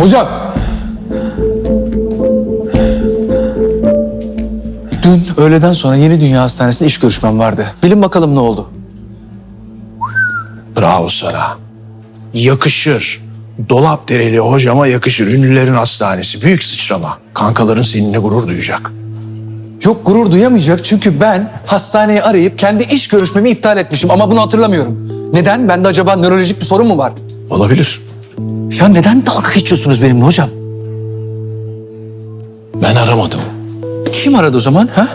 Hocam. Dün öğleden sonra Yeni Dünya Hastanesi'nde iş görüşmem vardı. Bilin bakalım ne oldu? Bravo sana. Yakışır. Dolap dereli hocama yakışır. Ünlülerin hastanesi. Büyük sıçrama. Kankaların seninle gurur duyacak. Yok gurur duyamayacak çünkü ben hastaneyi arayıp kendi iş görüşmemi iptal etmişim ama bunu hatırlamıyorum. Neden? Bende acaba nörolojik bir sorun mu var? Olabilir. Ya neden dalga geçiyorsunuz benimle hocam? Ben aramadım. Kim aradı o zaman ha?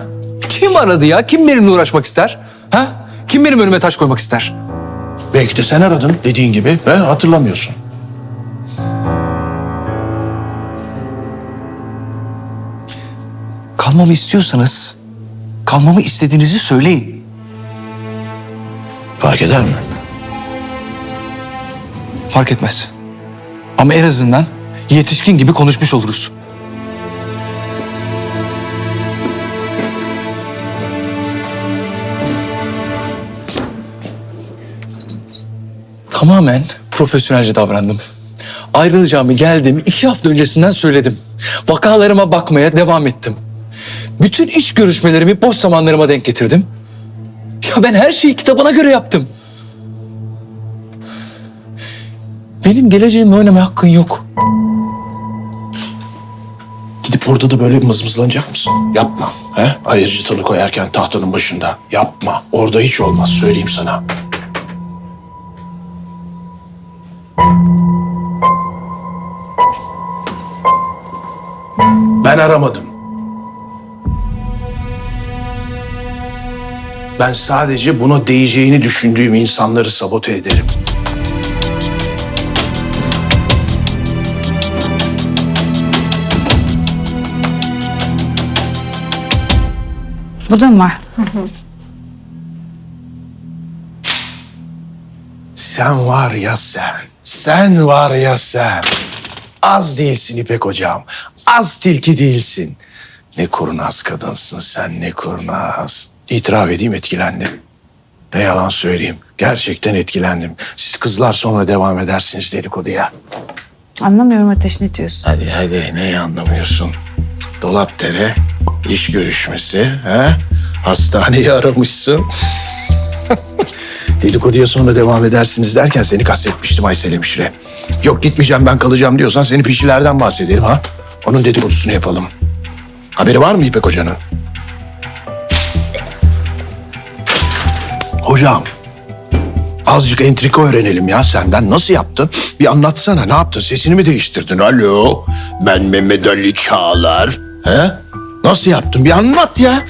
Kim aradı ya? Kim benimle uğraşmak ister? Ha? Kim benim önüme taş koymak ister? Belki de sen aradın dediğin gibi. He, hatırlamıyorsun. Kalmamı istiyorsanız kalmamı istediğinizi söyleyin. Fark eder mi? Fark etmez. Ama en azından yetişkin gibi konuşmuş oluruz. Tamamen profesyonelce davrandım. Ayrılacağımı geldim iki hafta öncesinden söyledim. Vakalarıma bakmaya devam ettim. Bütün iş görüşmelerimi boş zamanlarıma denk getirdim. Ya ben her şeyi kitabına göre yaptım. Benim geleceğimle oynamaya hakkın yok. Gidip orada da böyle mızmızlanacak mısın? Yapma. He? Ayırıcı tanı koyarken tahtanın başında. Yapma. Orada hiç olmaz. Söyleyeyim sana. Ben aramadım. Ben sadece buna değeceğini düşündüğüm insanları sabote ederim. Bu da mı var? Sen var ya sen, sen var ya sen. Az değilsin İpek hocam, az tilki değilsin. Ne kurnaz kadınsın sen, ne kurnaz. İtiraf edeyim etkilendim. Ne yalan söyleyeyim, gerçekten etkilendim. Siz kızlar sonra devam edersiniz dedikoduya. Anlamıyorum Ateş ne diyorsun? Hadi hadi, neyi anlamıyorsun? Dolap tere, iş görüşmesi, he? Hastaneyi aramışsın. Dedikoduya sonra devam edersiniz derken seni kastetmiştim Aysel Hemşire. Yok gitmeyeceğim ben kalacağım diyorsan seni pişilerden bahsedelim ha. Onun dedikodusunu yapalım. Haberi var mı İpek Hoca'nın? Hocam, azıcık entrika öğrenelim ya senden. Nasıl yaptın? Bir anlatsana ne yaptın? Sesini mi değiştirdin? Alo, ben Mehmet Ali Çağlar. He? Nasıl yaptın? Bir anlat ya.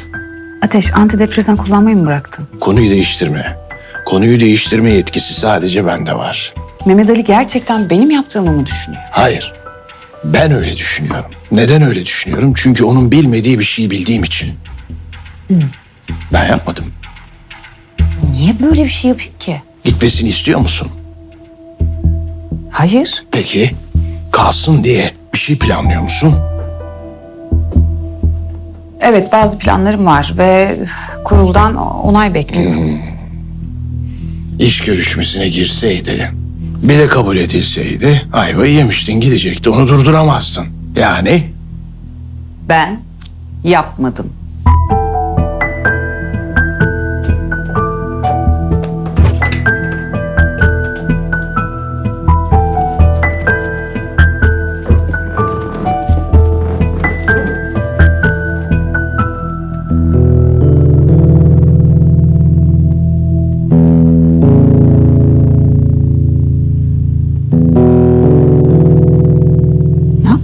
Ateş antidepresan kullanmayı mı bıraktın? Konuyu değiştirme. Konuyu değiştirme yetkisi sadece bende var. Mehmet Ali gerçekten benim yaptığımı mı düşünüyor? Hayır. Ben öyle düşünüyorum. Neden öyle düşünüyorum? Çünkü onun bilmediği bir şeyi bildiğim için. Ben yapmadım. Niye böyle bir şey yapayım ki? Gitmesini istiyor musun? Hayır. Peki kalsın diye bir şey planlıyor musun? Evet bazı planlarım var ve kuruldan onay bekliyorum. İş görüşmesine girseydi, bir de kabul edilseydi ayvayı yemiştin gidecekti. Onu durduramazdın. Yani Ben yapmadım.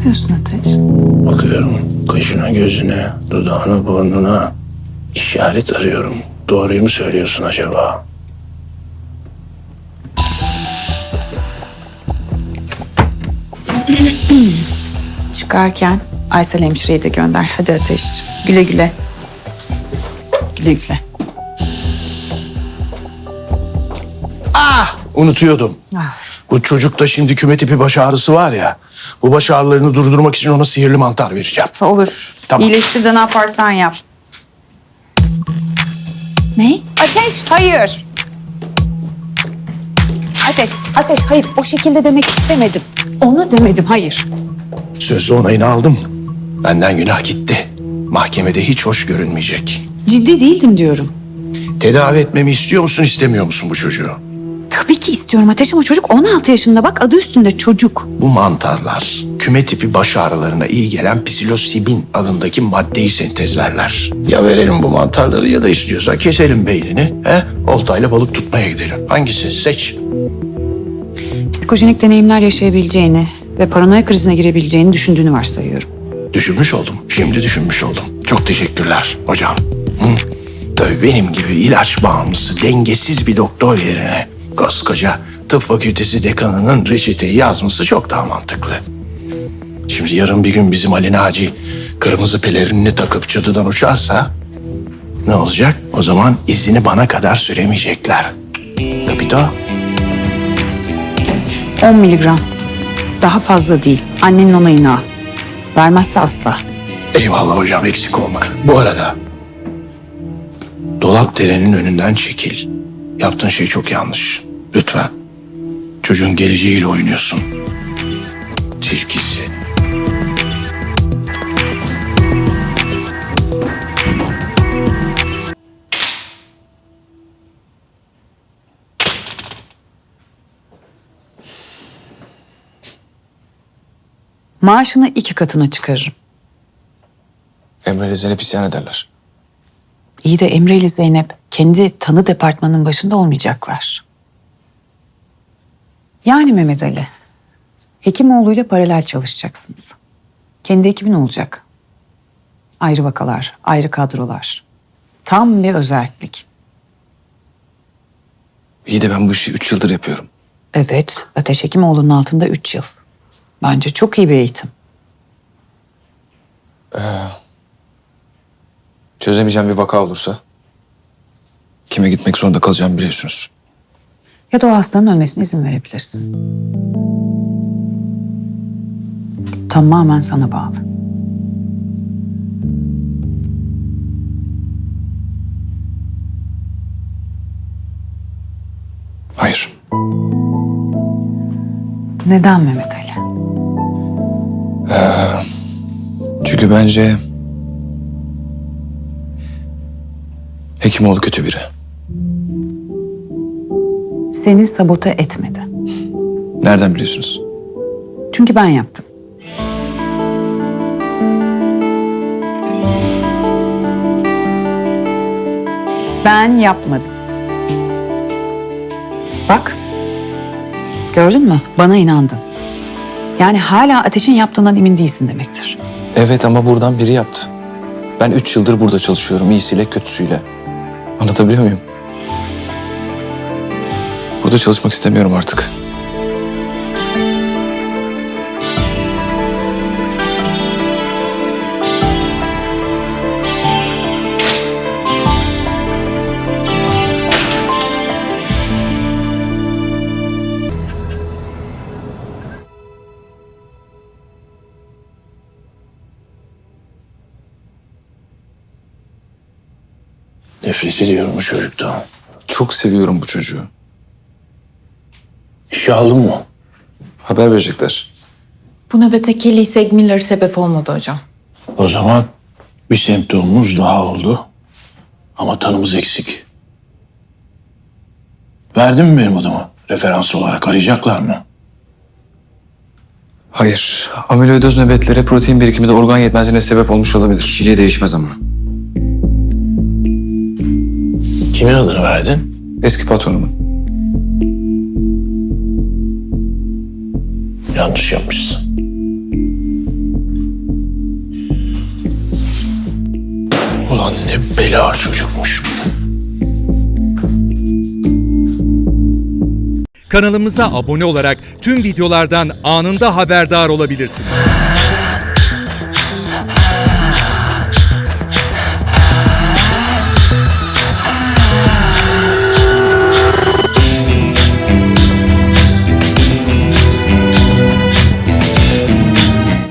Yapıyorsun Ateş? bakıyorum kaşına gözüne, dudağına burnuna işaret arıyorum. Doğruyu mu söylüyorsun acaba? Çıkarken Aysel hemşireyi de gönder. Hadi Ateşciğim. Güle güle. Güle güle. Unutuyordum. Ah. Bu çocukta şimdi küme tipi baş ağrısı var ya. Bu baş ağrılarını durdurmak için ona sihirli mantar vereceğim. Olur. Tamam. İyileştir de ne yaparsan yap. Ne? Ateş, hayır. Ateş, ateş. Hayır, o şekilde demek istemedim. Onu demedim, hayır. Sözlü onayını aldım. Benden günah gitti. Mahkemede hiç hoş görünmeyecek. Ciddi değildim diyorum. Tedavi etmemi istiyor musun istemiyor musun bu çocuğu? Tabii ki istiyorum Ateş ama çocuk 16 yaşında bak adı üstünde çocuk. Bu mantarlar küme tipi baş ağrılarına iyi gelen psilosibin adındaki maddeyi sentezlerler. Ya verelim bu mantarları ya da istiyorsan keselim beynini. He? Oltayla balık tutmaya gidelim. Hangisi? Seç. Psikojenik deneyimler yaşayabileceğini ve paranoya krizine girebileceğini düşündüğünü varsayıyorum. Düşünmüş oldum. Şimdi düşünmüş oldum. Çok teşekkürler hocam. Hı? Tabii benim gibi ilaç bağımlısı, dengesiz bir doktor yerine koskoca tıp fakültesi dekanının reçeteyi yazması çok daha mantıklı. Şimdi yarın bir gün bizim Ali Naci kırmızı pelerinini takıp çatıdan uçarsa ne olacak? O zaman izini bana kadar süremeyecekler. Kapito. 10 miligram. Daha fazla değil. Annenin onayını al. Vermezse asla. Eyvallah hocam eksik olma. Bu arada dolap derenin önünden çekil. Yaptığın şey çok yanlış. Lütfen. Çocuğun geleceğiyle oynuyorsun. Tilkisi. Maaşını iki katına çıkarırım. Emre ile Zeynep isyan ederler. İyi de Emre ile Zeynep kendi tanı departmanının başında olmayacaklar. Yani Mehmet Ali, Hekimoğlu ile paralel çalışacaksınız. Kendi ekibin olacak. Ayrı vakalar, ayrı kadrolar. Tam bir özellik. İyi de ben bu işi üç yıldır yapıyorum. Evet, Ateş Hekimoğlu'nun altında üç yıl. Bence çok iyi bir eğitim. Çözemeyeceğim bir vaka olursa kime gitmek zorunda kalacağımı biliyorsunuz. Ya da o hastanın ölmesine izin verebilirsin. Tamamen sana bağlı. Hayır. Neden Mehmet Ali? Çünkü bence Hekimoğlu kötü biri. Seni sabote etmedi. Nereden biliyorsunuz? Çünkü ben yaptım. Ben yapmadım. Bak. Gördün mü? Bana inandın. Yani hala ateşin yaptığından emin değilsin demektir. Evet ama buradan biri yaptı. Ben üç yıldır burada çalışıyorum. iyisiyle kötüsüyle. Anlatabiliyor muyum? Burada çalışmak istemiyorum artık. Nefret ediyorum bu çocuktan. Çok seviyorum bu çocuğu. İşe aldın mı? Haber verecekler. Bu nöbete Kelly Segmiller sebep olmadı hocam. O zaman bir semptomumuz daha oldu. Ama tanımız eksik. Verdin mi benim adımı? Referans olarak arayacaklar mı? Hayır. Amiloidoz nöbetleri protein birikimi de organ yetmezliğine sebep olmuş olabilir. Kişiliği değişmez ama. Kimin adını verdin? Eski patronumun. Yanlış yapmışsın. Ulan ne bela çocukmuş. Kanalımıza abone olarak tüm videolardan anında haberdar olabilirsiniz.